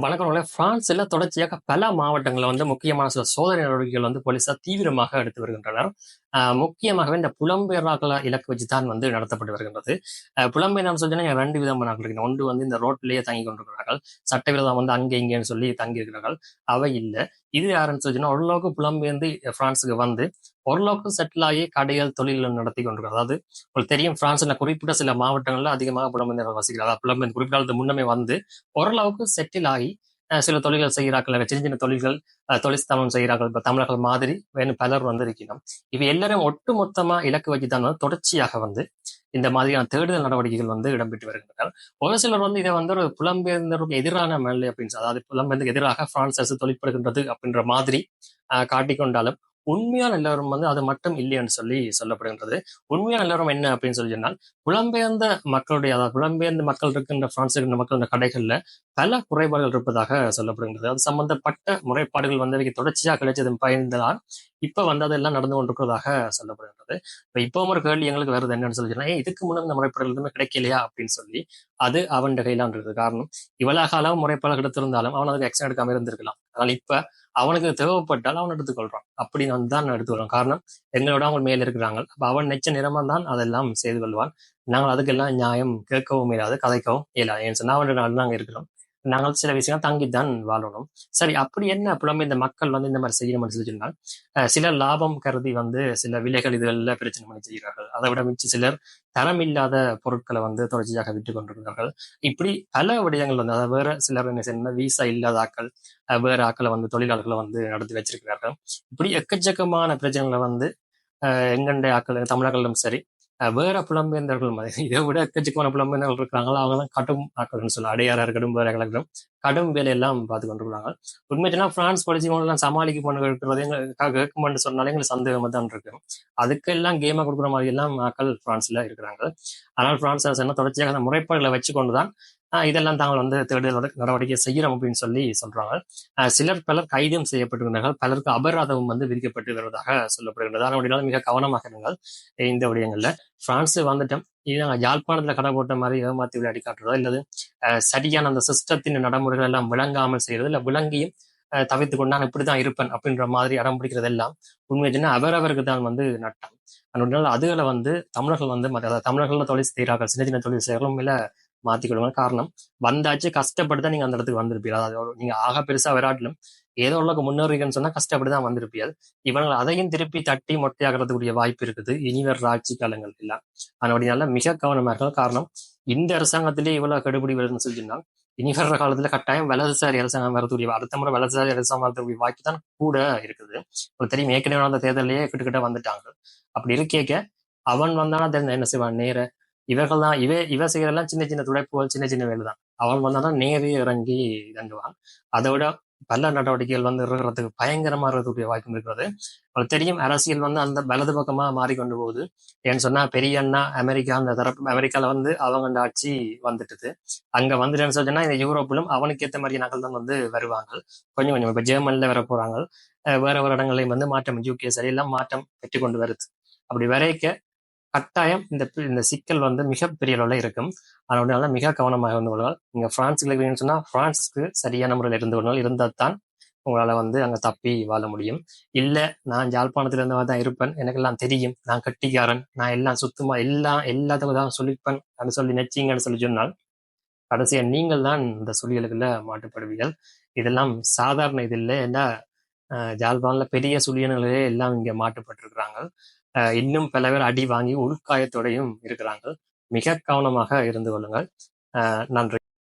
வணக்கம் பிரான்ஸில் தொடர்ச்சியாக பல மாவட்டங்களில் வந்து முக்கியமான சில சோதனை நடவடிக்கைகள் வந்து போலீசார் தீவிரமாக எடுத்து வருகின்றனர். ஆஹ் முக்கியமாகவே இந்த புலம்பெயர்களை இலக்கு வச்சு தான் வந்து நடத்தப்பட்டு வருகின்றது. ஆஹ் புலம்பெயர்னு சொல்லினா ரெண்டு விதமான இருக்கு ஒன்று வந்து இந்த ரோட்டிலேயே தங்கி கொண்டிருக்கிறார்கள். சட்டவிரோதம் வந்து அங்கே இங்கேன்னு சொல்லி தங்கி இருக்கிறார்கள் அவை இல்லை. இது யாருன்னு சொல்லிச்சுன்னா ஓரளவுக்கு புலம்பெயர்ந்து பிரான்ஸுக்கு வந்து ஓரளவுக்கு செட்டில் ஆகி கடைகள் தொழில் நடத்தி கொண்டிருக்கிறார் அதாவது உங்களுக்கு தெரியும் பிரான்ஸ்ல குறிப்பிட்ட சில மாவட்டங்கள்ல அதிகமாக புலம்பெயர் வசிக்கிறார் அதாவது குறிப்பிட்ட முன்னமே வந்து ஓரளவுக்கு செட்டில் ஆகி சில தொழில்கள் செய்கிறார்கள். சின்ன சின்ன தொழில்கள் அஹ் தொழிற்ஸ்தாபனம் செய்கிறார்கள். இப்போ தமிழர்கள் மாதிரி வேணும் பலர் வந்து இருக்கணும் எல்லாரும் ஒட்டு மொத்தமாக இலக்கு வச்சு தான் தொடர்ச்சியாக வந்து இந்த மாதிரியான தேடுதல் நடவடிக்கைகள் வந்து இடம்பெற்று வருகின்றனர். ஒரு சிலர் வந்து இதை வந்து ஒரு புலம்பெயர்ந்தருக்கு எதிரான மேலே அப்படின்னு அதாவது புலம்பெயர்ந்துக்கு எதிராக பிரான்ஸ் அரசு தொழிற்படுகின்றது அப்படின்ற மாதிரி காட்டிக்கொண்டாலும் உண்மையான நிலவரம் வந்து அது மட்டும் இல்லைன்னு சொல்லி சொல்லப்படுகின்றது. உண்மையான நிலவரம் என்ன அப்படின்னு சொல்லி சொன்னால் புலம்பெயர்ந்த மக்களுடைய அதாவது புலம்பெயர்ந்த மக்கள் இருக்கின்ற பிரான்ஸ் இருக்கின்ற மக்கள் கடைகள்ல பல குறைபாடுகள் இருப்பதாக சொல்லப்படுகின்றது. அது சம்பந்தப்பட்ட முறைப்பாடுகள் வந்து தொடர்ச்சியாக கிடைச்சதன் பயன்தான் இப்ப வந்து அதெல்லாம் நடந்து கொண்டிருக்கிறதாக சொல்லப்படுகின்றது. இப்ப இப்போ ஒரு கேள்வி எங்களுக்கு வருது என்னன்னு சொல்லி இதுக்கு முன்னாடி இந்த முறைப்பாடுகள் எதுவுமே கிடைக்கலையா? அப்படின்னு சொல்லி அது அவன் கையிலான் இருக்குது காரணம் இவ்வளவு காலம் முறைப்பாடு எடுத்திருந்தாலும் அவன் அதுக்கு எக்ஷன் எடுக்காம இருந்திருக்கலாம். அதனால இப்ப அவனுக்கு தேவைப்பட்டால் அவன் எடுத்துக்கொள்றான். அப்படி வந்து தான் எடுத்துக்கொள்றான் காரணம் எங்களோட அவங்க மேல இருக்கிறாங்க. அப்ப அவன் நெச்ச நிறமா தான் அதெல்லாம் செய்து கொள்வான். நாங்கள் அதுக்கெல்லாம் நியாயம் கேட்கவும் இயலாது கதைக்கவும் இயலாது. ஏன்னு சொன்னா அவனோட நாங்கள் இருக்கிறோம் நாங்கள் சில விஷயங்கள் தங்கித்தான் வாழணும். சரி அப்படி என்ன புலம்பு இந்த மக்கள் வந்து இந்த மாதிரி செய்யணும்னு சொல்லி சொன்னால் சில லாபம் கருதி வந்து சில விலைகள் இதுகளில் பிரச்சனை பண்ணி செய்கிறார்கள். அதை விட மிச்சு சிலர் தரமில்லாத பொருட்களை வந்து தொடர்ச்சியாக விட்டு கொண்டிருக்கிறார்கள். இப்படி பல விடயங்கள் வந்து அதாவது வேற சிலர் என்ன செய்யணும் வீசா இல்லாத ஆக்கள் வேற ஆக்களை வந்து தொழிலாளர்களை வந்து நடத்தி வச்சிருக்கிறார்கள். இப்படி எக்கச்சக்கமான பிரச்சனைகளை வந்து எங்கண்ட ஆக்கள் தமிழர்களும் சரி வேற புலம்பெயர்ந்தவர்கள் இதை விட எக்கச்சக்கமான புலம்பெயர்ந்தவர்கள் இருக்காங்களோ அவங்க தான் கடும் ஆக்கள்னு சொல்லலாம். அடையாரா இருக்கட்டும் வேற இருக்கட்டும். கடும் வேலையெல்லாம் பார்த்து கொண்டிருக்கிறாங்க. உண்மை சொன்னா பிரான்ஸ் படிச்சு சமாளிக்க பண்ண இருக்கிறது சொன்னாலே எங்களுக்கு சந்தேகமா தான் இருக்கு. அதுக்கெல்லாம் கேமா கொடுக்குற மாதிரி எல்லாம் மக்கள் பிரான்ஸ்ல இருக்கிறாங்க. ஆனால் பிரான்ஸ் என்ன தொடர்ச்சியாக அந்த முறைப்பாடுகளை வச்சு கொண்டுதான் இதெல்லாம் தாங்கள் வந்து தேடுதல் நடவடிக்கை செய்யறோம் அப்படின்னு சொல்லி சொல்றாங்க. சிலர் பலர் கைதும் செய்யப்பட்டிருக்கிறார்கள். பலருக்கு அபராதமும் வந்து விதிக்கப்பட்டு வருவதாக சொல்லப்படுகின்றது. ஆனால் மிக கவனமாக இருங்கள். இந்த விடயங்கள்ல பிரான்ஸ் வந்துட்டோம் இது யாழ்ப்பாணத்துல கடை போட்ட மாதிரி ஏமாத்தி விளையாடி காட்டுறதோ இல்லது சரியான அந்த சிஸ்டத்தின் நடைமுறைகள் எல்லாம் விளங்காமல் செய்யறது இல்ல விளங்கியும் தவித்து தவிர்த்து கொண்டு நான் இப்படிதான் இருப்பேன் அப்படின்ற மாதிரி இடம் பிடிக்கிறது எல்லாம் உண்மை சொன்னா அவரவருக்கு தான் வந்து நட்டம். அதனால அதுகளை வந்து தமிழர்கள் வந்து மத்த- அதாவது தமிழர்கள் தொழில் செய்கிறார்கள் சின்ன சின்ன தொழில் செய்யறோம் இல்லை மாற்றிக்கொள்ளுங்க காரணம் வந்தாச்சு கஷ்டப்பட்டு தான் நீங்க அந்த இடத்துக்கு வந்திருப்பீங்க. அதாவது நீங்க ஆக பெருசா விராட்டிலும் ஏதோ உள்ளக்கு முன்னேறீங்கன்னு சொன்னா கஷ்டப்பட்டு தான் வந்திருப்பீர்கள் இவங்க அதையும் திருப்பி தட்டி மொட்டையாகிறதுக்குரிய வாய்ப்பு இருக்குது. இனி வர ஆட்சி காலங்கள் எல்லாம் அதனால மிக கவனமா இருக்கணும். காரணம் இந்த அரசாங்கத்திலே இவ்வளவு கடுபிடி வருதுன்னு சொல்லிச்சுன்னா இனி வர்ற காலத்துல கட்டாயம் வலதுசாரி அரசாங்கம் வரக்கூடிய அடுத்த முறை வலதுசாரி அரசாங்கம் வரக்கூடிய வாய்ப்பு தான் கூட இருக்குது. உங்களுக்கு தெரியும் ஏற்கனவே அந்த தேர்தலையே கிட்டக்கிட்ட வந்துட்டாங்க. அப்படி இருக்கேக்க அவன் வந்தானா தெரிஞ்ச என்ன செய்வான்? நேர இவர்கள் தான் இவ இவ செய்யறெல்லாம் சின்ன சின்ன துடைப்புகள் சின்ன சின்ன வேலை தான் அவன் வந்தாதான் நேரே இறங்கி இறங்குவான் அதை விட பல நடவடிக்கைகள் வந்து இருக்கிறதுக்கு பயங்கரமா இருக்கக்கூடிய வாய்ப்பு இருக்கிறது. உங்களுக்கு தெரியும் அரசியல் வந்து அந்த வலது பக்கமா மாறிக்கொண்டு போகுது. ஏன்னு சொன்னா பெரிய அண்ணா அமெரிக்கா அந்த தரப்பு அமெரிக்கால வந்து அவங்க ஆட்சி வந்துட்டுது. அங்க வந்துட்டேன்னு சொன்னா இந்த யூரோப்பிலும் அவனுக்கு ஏத்த மாதிரி நகல் தான் வந்து வருவாங்க. கொஞ்சம் கொஞ்சம் இப்ப ஜெர்மன்ல வர போறாங்க. வேற வேற இடங்களையும் வந்து மாற்றம் யூகே சரியெல்லாம் மாற்றம் பெற்று கொண்டு வருது. அப்படி வரைக்க கட்டாயம் இந்த இந்த சிக்கல் வந்து மிகப்பெரிய அளவில் இருக்கும். அதனால மிக கவனமாக இருந்து கொள்ளுங்கள். நீங்கள் ஃப்ரான்ஸுக்கு இருக்கிறீங்கன்னு சொன்னால் ஃப்ரான்ஸுக்கு சரியான முறையில் இருந்து கொள்ளுங்கள். இருந்தால் தான் உங்களால் வந்து அங்கே தப்பி வாழ முடியும். இல்லை நான் யாழ்ப்பாணத்துல இருந்தவா தான் இருப்பேன். எனக்கெல்லாம் தெரியும். நான் கட்டிக்காரன். நான் எல்லாம் சுத்தமாக எல்லாம் எல்லாத்துக்கும் தான் சொல்லிப்பேன். அப்படின்னு சொல்லி நெச்சிங்கன்னு சொல்லி சொன்னால் கடைசியாக நீங்கள் தான் இந்த சொல்லிகளுக்குள்ள மாட்டுப்படுவீர்கள். இதெல்லாம் சாதாரண இது இல்லை. ஏன்னா அஹ், பெரிய சுழியன்களே எல்லாம் இங்க மாட்டுப்பட்டிருக்கிறாங்க அஹ், இன்னும் பல பேர் அடி வாங்கி உள்காயத்தோடையும் இருக்கிறாங்க. மிக கவனமாக இருந்து கொள்ளுங்கள். நன்றி.